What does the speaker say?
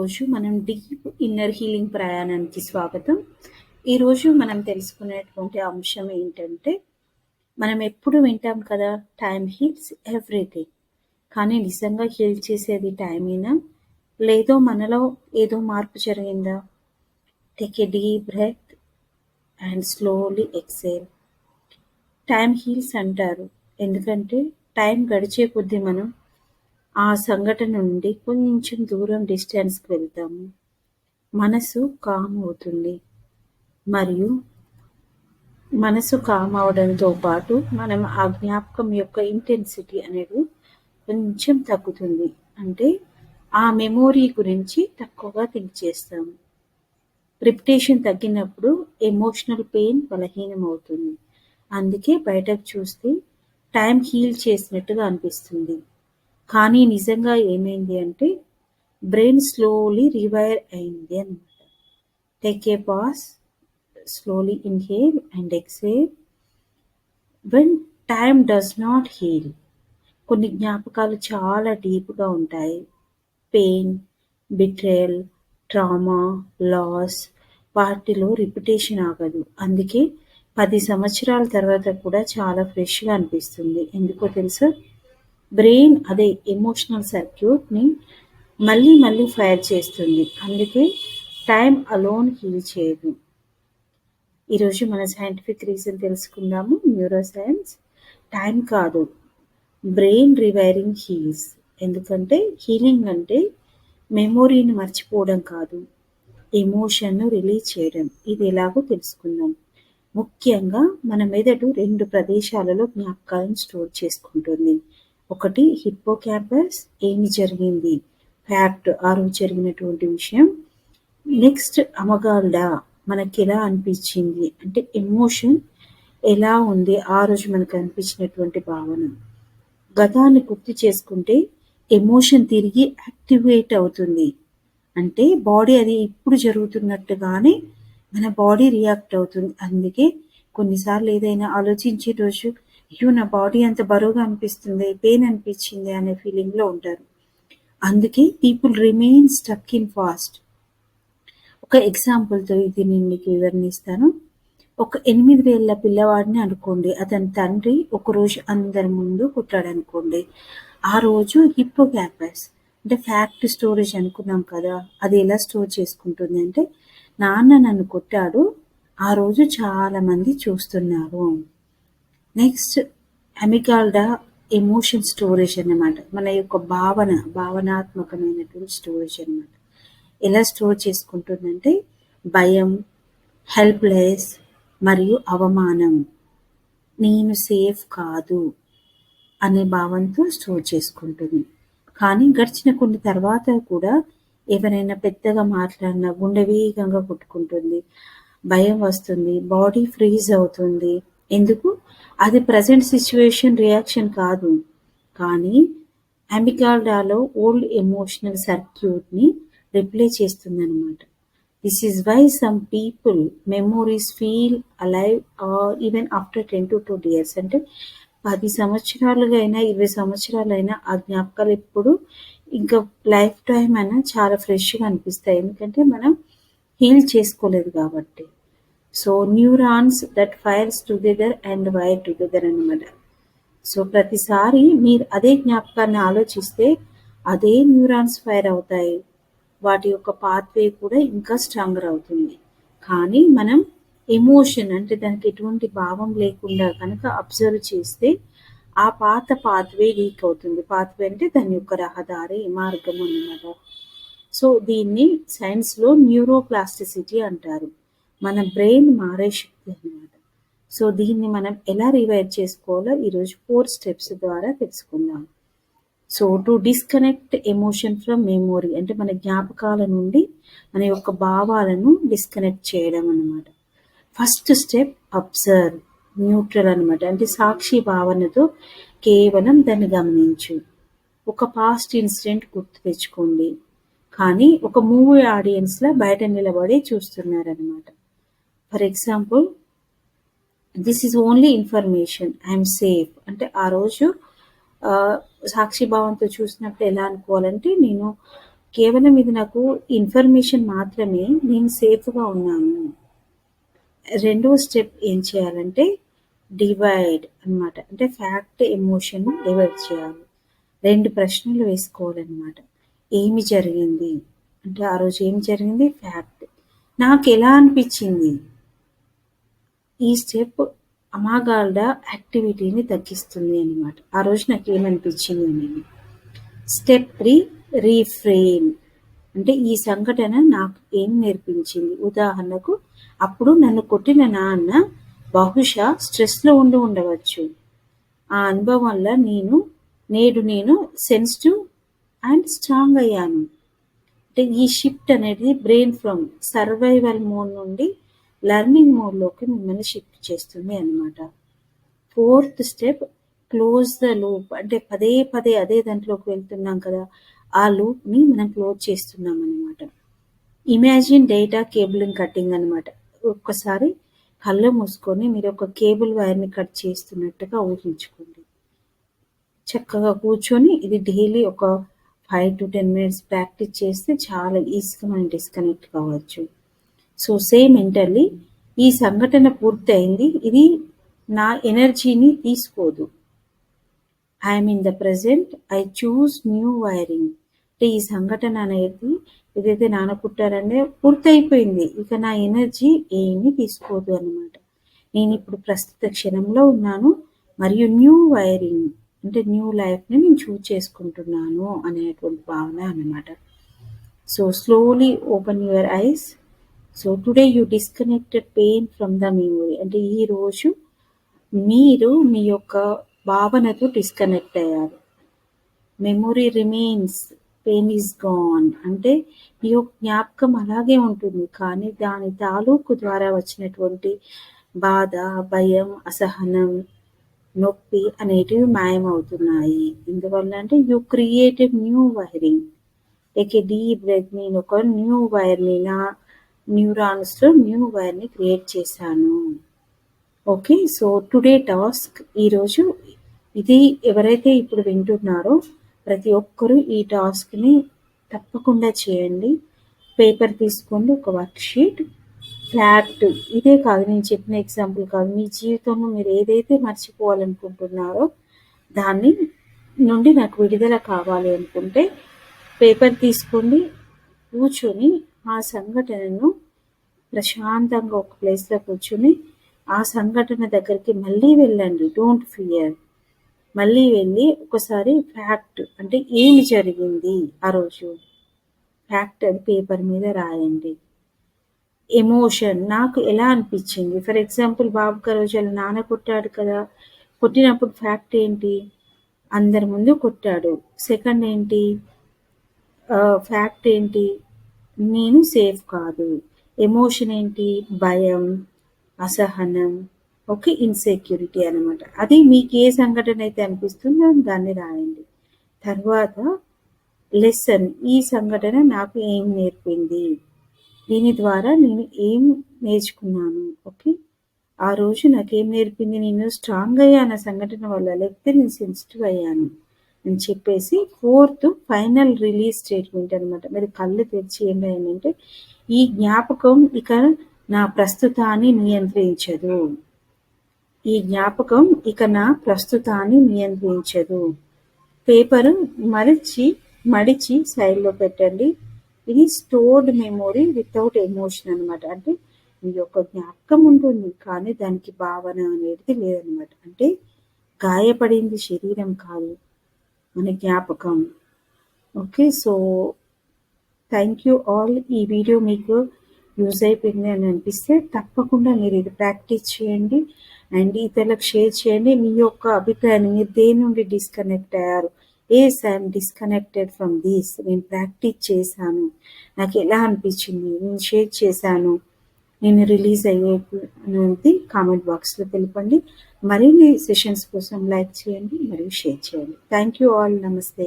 రోజు మనం deep inner healing ప్రయాణానికి స్వాగతం. ఈరోజు మనం తెలుసుకునేటువంటి అంశం ఏంటంటే మనం ఎప్పుడు వింటాం కదా టైం హీల్స్ ఎవ్రీథింగ్ కానీ నిజంగా హీల్ చేసేది టైమేనా లేదో మనలో ఏదో మార్పు జరిగిందా? Take a deep breath and slowly exhale time heals అంటారు. ఎందుకంటే టైం గడిచే కొద్దీ మనం ఆ సంఘటన నుండి కొంచెం దూరం డిస్టెన్స్కి వెళ్తాము. మనసు కామ్ అవుతుంది. మరియు మనసు కామ్ అవడంతో పాటు మనం ఆ జ్ఞాపకం యొక్క ఇంటెన్సిటీ అనేది కొంచెం తగ్గుతుంది. అంటే ఆ మెమోరీ గురించి తక్కువగా థింక్ చేస్తాము. రిపిటేషన్ తగ్గినప్పుడు ఎమోషనల్ పెయిన్ బలహీనం అవుతుంది అందుకే బయటకు చూస్తే టైం హీల్ చేసినట్టుగా అనిపిస్తుంది. కానీ నిజంగా ఏమైంది అంటే బ్రెయిన్ స్లోలీ రివైర్ అయింది అనమాట take a pause slowly inhale and exhale when time does not heal కొన్ని జ్ఞాపకాలు చాలా డీప్గా ఉంటాయి. పెయిన్ బిట్రేయల్ ట్రామా లాస్ వాటిలో రిపిటేషన్ ఆగదు. అందుకే పది సంవత్సరాల తర్వాత కూడా చాలా ఫ్రెష్గా అనిపిస్తుంది. ఎందుకో తెలుసా? బ్రెయిన్ అదే ఎమోషనల్ సర్క్యూట్ని మళ్ళీ మళ్ళీ ఫైర్ చేస్తుంది. అందుకే టైం అలోన్ హీల్ చేయదు. ఈరోజు మన సైంటిఫిక్ రీజన్ తెలుసుకుందాము. న్యూరో సైన్స్ టైం కాదు బ్రెయిన్ రివైరింగ్ హీల్స్. ఎందుకంటే హీలింగ్ అంటే మెమొరీని మర్చిపోవడం కాదు ఎమోషన్ను రిలీజ్ చేయడం. ఇది ఎలాగో తెలుసుకుందాం. ముఖ్యంగా మన మెదడు రెండు ప్రదేశాలలో జ్ఞాపకాలను స్టోర్ చేసుకుంటుంది. ఒకటి హిప్పో క్యాంపస్ ఏమి జరిగింది? ఫ్యాక్ట్ ఆ రోజు జరిగినటువంటి విషయం. నెక్స్ట్ అమగాల్డా మనకి ఎలా అనిపించింది? అంటే ఎమోషన్ ఎలా ఉంది? ఆ రోజు మనకు అనిపించినటువంటి భావన. గతాన్ని గుర్తు చేసుకుంటే ఎమోషన్ తిరిగి యాక్టివేట్ అవుతుంది. అంటే బాడీ అది ఇప్పుడు జరుగుతున్నట్టుగానే మన బాడీ రియాక్ట్ అవుతుంది. అందుకే కొన్నిసార్లు ఏదైనా ఆలోచించే రోజు అయ్యో నా బాడీ అంత బరువుగా అనిపిస్తుంది పెయిన్ అనిపించింది అనే ఫీలింగ్లో ఉంటారు. అందుకే people remain stuck in past ఒక ఎగ్జాంపుల్తో ఇది నేను మీకు వివరణిస్తాను. ఒక ఎనిమిది వేల పిల్లవాడిని అనుకోండి అతని తండ్రి ఒకరోజు అందరి ముందు పుట్టాడు అనుకోండి ఆ రోజు హిప్పో క్యాంపస్ అంటే ఫ్యాక్ట్ స్టోరేజ్ అనుకున్నాం కదా అది ఎలా స్టోర్ చేసుకుంటుంది అంటే నాన్న నన్ను కొట్టాడు ఆ రోజు చాలా మంది చూస్తున్నారు. నెక్స్ట్ అమిగాల్డా ఎమోషన్ స్టోరేజ్ అనమాట మన యొక్క భావన భావనాత్మకమైనటువంటి స్టోరేజ్ అన్నమాట. ఎలా స్టోర్ చేసుకుంటుందంటే భయం హెల్ప్లెస్ మరియు అవమానం. నేను సేఫ్ కాదు అనే భావంతో స్టోర్ చేసుకుంటుంది. కానీ గడిచిన కొన్ని తర్వాత కూడా ఎవరైనా పెద్దగా మాట్లాడినా గుండె వేగంగా కొట్టుకుంటుంది. భయం వస్తుంది బాడీ ఫ్రీజ్ అవుతుంది. ఎందుకు? అది ప్రజెంట్ సిచ్యువేషన్ రియాక్షన్ కాదు. కానీ అమిగాల్డాలో ఓల్డ్ ఎమోషనల్ సర్క్యూట్ని రిప్లే చేస్తుందన్నమాట. This is why some people memories feel alive even after ten to two years అంటే పది సంవత్సరాలుగా అయినా ఇరవై సంవత్సరాలైనా ఆ జ్ఞాపకాలు ఎప్పుడు ఇంకా లైఫ్ టైం అయినా చాలా ఫ్రెష్గా అనిపిస్తాయి. ఎందుకంటే మనం హీల్ చేసుకోలేదు కాబట్టి. So neurons that fires together and wire together అనమాట సో ప్రతిసారి మీరు అదే జ్ఞాపకాన్ని ఆలోచిస్తే అదే న్యూరాన్స్ ఫైర్ అవుతాయి. వాటి యొక్క పాత్వే కూడా ఇంకా స్ట్రాంగర్ అవుతుంది. కానీ మనం ఎమోషన్ అంటే దానికి ఎటువంటి భావం లేకుండా కనుక అబ్జర్వ్ చేస్తే ఆ పాత పాత్వే వీక్ అవుతుంది. పాత్వే అంటే దాని యొక్క రహదారి మార్గం అన్నమాట. సో దీన్ని సైన్స్లో న్యూరోప్లాస్టిసిటీ అంటారు. మన బ్రెయిన్ మారే శక్తి అనమాట సో దీన్ని మనం ఎలా రివైర్ చేసుకోవాలో ఈరోజు ఫోర్ స్టెప్స్ ద్వారా తెలుసుకుందాం. So to disconnect emotion from memory అంటే మన జ్ఞాపకాల నుండి మన యొక్క భావాలను డిస్కనెక్ట్ చేయడం అనమాట ఫస్ట్ స్టెప్ అబ్జర్వ్ న్యూట్రల్ అనమాట అంటే సాక్షి భావనతో కేవలం దాన్ని గమనించు. ఒక పాస్ట్ ఇన్సిడెంట్ గుర్తు తెచ్చుకోండి. కానీ ఒక మూవీ ఆడియన్స్లో బయట నిలబడి చూస్తున్నారనమాట for example this is only information I'm safe అంటే ఆ రోజు సాక్షి భావంతో చూసినప్పుడు ఎలా అనుకోవాలంటే నేను కేవలం ఇది నాకు ఇన్ఫర్మేషన్ మాత్రమే నేను సేఫ్గా ఉన్నాను. రెండవ స్టెప్ ఏం చేయాలంటే డివైడ్ అన్నమాట. అంటే ఫ్యాక్ట్ ఎమోషన్ డివైడ్ చేయాలి. రెండు ప్రశ్నలు వేసుకోవాలన్నమాట. ఏమి జరిగింది? అంటే ఆ రోజు ఏం జరిగింది? ఫ్యాక్ట్ నాకు ఎలా అనిపించింది? ఈ స్టెప్ అమాగాల్డ యాక్టివిటీని తగ్గిస్తుంది అనమాట ఆ రోజు నాకు ఏమనిపించింది అనేది. Step three reframe. అంటే ఈ సంఘటన నాకు ఏం నేర్పించింది? ఉదాహరణకు అప్పుడు నన్ను కొట్టిన నాన్న బహుశా స్ట్రెస్లో ఉండి ఉండవచ్చు. ఆ అనుభవం వల్ల నేను నేడు నేను సెన్సిటివ్ అండ్ స్ట్రాంగ్ అయ్యాను. అంటే ఈ షిఫ్ట్ అనేది బ్రెయిన్ ఫ్రమ్ సర్వైవల్ మోడ్ నుండి లెర్నింగ్ మోడ్లోకి మిమ్మల్ని షిఫ్ట్ చేస్తుంది అనమాట fourth step close the loop. అంటే పదే పదే అదే దాంట్లోకి వెళ్తున్నాం కదా ఆ లూప్ని మనం క్లోజ్ చేస్తున్నాం అనమాట ఇమాజిన్ డేటా కేబులింగ్ కటింగ్ అనమాట ఒక్కసారి కళ్ళు మూసుకొని మీరు ఒక కేబుల్ వైర్ని కట్ చేస్తున్నట్టుగా ఊహించుకోండి. చక్కగా కూర్చొని ఇది డైలీ ఒక five to ten minutes practice చేస్తే చాలా ఈజీగా మనం డిస్కనెక్ట్ కావచ్చు. సో సేమ్ మెంటల్లీ ఈ సంఘటన పూర్తయింది. ఇది నా ఎనర్జీని తీసుకోదు. I'm in the present I choose new wiring అంటే ఈ సంఘటన అనేది ఏదైతే నానకుట్టారంటే పూర్తయిపోయింది. ఇక నా ఎనర్జీ ఏమీ తీసుకోదు అనమాట నేను ఇప్పుడు ప్రస్తుత క్షణంలో ఉన్నాను. మరియు న్యూ వైరింగ్ అంటే న్యూ లైఫ్ని నేను చూజ్ చేసుకుంటున్నాను అనేటువంటి భావన అనమాట so slowly open your eyes so today you disconnected pain from the memory అంటే ఈరోజు మీరు మీ యొక్క భావనతో డిస్కనెక్ట్ అయ్యారు. Memory remains pain is gone అంటే మీ యొక్క జ్ఞాపకం అలాగే ఉంటుంది. కానీ దాని తాలూకు ద్వారా వచ్చినటువంటి బాధ భయం అసహనం నొప్పి అనేటివి మాయమవుతున్నాయి. ఎందువల్ల అంటే you created new wiring take a deep breath నేను ఒక న్యూ వైర్ని నా న్యూరాన్స్లో న్యూ వైర్ని క్రియేట్ చేశాను. ఓకే సో టుడే టాస్క్ ఈరోజు ఇది ఎవరైతే ఇప్పుడు వింటున్నారో ప్రతి ఒక్కరూ ఈ టాస్క్ని తప్పకుండా చేయండి. పేపర్ తీసుకోండి ఒక వర్క్ షీట్ ఫ్లాట్ ఇదే కాదు నేను చెప్పిన ఎగ్జాంపుల్ కాదు. మీ జీవితంలో మీరు ఏదైతే మర్చిపోవాలనుకుంటున్నారో దాన్ని నుండి నాకు విడుదల కావాలి అనుకుంటే పేపర్ తీసుకోండి కూర్చొని ఆ సంఘటనను ప్రశాంతంగా ఒక ప్లేస్లో కూర్చొని ఆ సంఘటన దగ్గరికి మళ్ళీ వెళ్ళండి. డోంట్ ఫియర్ మళ్ళీ వెళ్ళి ఒకసారి ఫ్యాక్ట్ అంటే ఏమి జరిగింది ఆ రోజు? ఫ్యాక్ట్ అది పేపర్ మీద రాయండి. ఎమోషన్ నాకు ఎలా అనిపించింది? ఫర్ ఎగ్జాంపుల్ బాబు గారు వాళ్ళ నాన్న కొట్టాడు కదా. కొట్టినప్పుడు ఫ్యాక్ట్ ఏంటి? అందరి ముందు కొట్టాడు. సెకండ్ ఏంటి? ఫ్యాక్ట్ ఏంటి? నేను సేఫ్ కాదు. ఎమోషన్ ఏంటి? భయం అసహనం ఓకే ఇన్సెక్యూరిటీ అనమాట అది మీకు ఏ సంఘటన అయితే అనిపిస్తుందో దాన్ని రాయండి. తర్వాత లెసన్ ఈ సంఘటన నాకు ఏం నేర్పింది? దీని ద్వారా నేను ఏం నేర్చుకున్నాను? ఓకే? ఆ రోజు నాకేం నేర్పింది? నేను స్ట్రాంగ్ అయ్యాను సంఘటన వల్ల? లేకపోతే నేను సెన్సిటివ్ అయ్యాను? అని చెప్పేసి ఫోర్త్ ఫైనల్ రిలీజ్ స్టేట్మెంట్ అనమాట మీరు కళ్ళు తెరిచి ఏమైందంటే ఈ జ్ఞాపకం ఇక నా ప్రస్తుతాన్ని నియంత్రించదు. ఈ జ్ఞాపకం ఇక నా ప్రస్తుతాన్ని నియంత్రించదు. పేపర్ మరిచి మడిచి సైడ్లో పెట్టండి. ఇది స్టోర్డ్ మెమొరీ వితౌట్ ఎమోషన్ అనమాట అంటే మీ యొక్క జ్ఞాపకం ఉంటుంది కానీ దానికి భావన అనేది లేదనమాట అంటే గాయపడింది శరీరం కాదు. మన జ్ఞాపకం. Okay so thank you all ఈ వీడియో మీకు యూజ్ అయిపోయింది అని అనిపిస్తే తప్పకుండా మీరు ఇది ప్రాక్టీస్ చేయండి అండ్ ఇతరులకు షేర్ చేయండి. మీ యొక్క అభిప్రాయాన్ని మీరు దేని నుండి డిస్కనెక్ట్ అయ్యారు? As I'm disconnected from these నేను ప్రాక్టీస్ చేశాను. నాకు ఎలా అనిపించింది? నేను షేర్ చేశాను. నేను రిలీజ్ అయ్యేది కామెంట్ బాక్స్లో తెలపండి. మరిన్ని సెషన్స్ కోసం లైక్ చేయండి మరియు షేర్ చేయండి. థ్యాంక్ యూ ఆల్ నమస్తే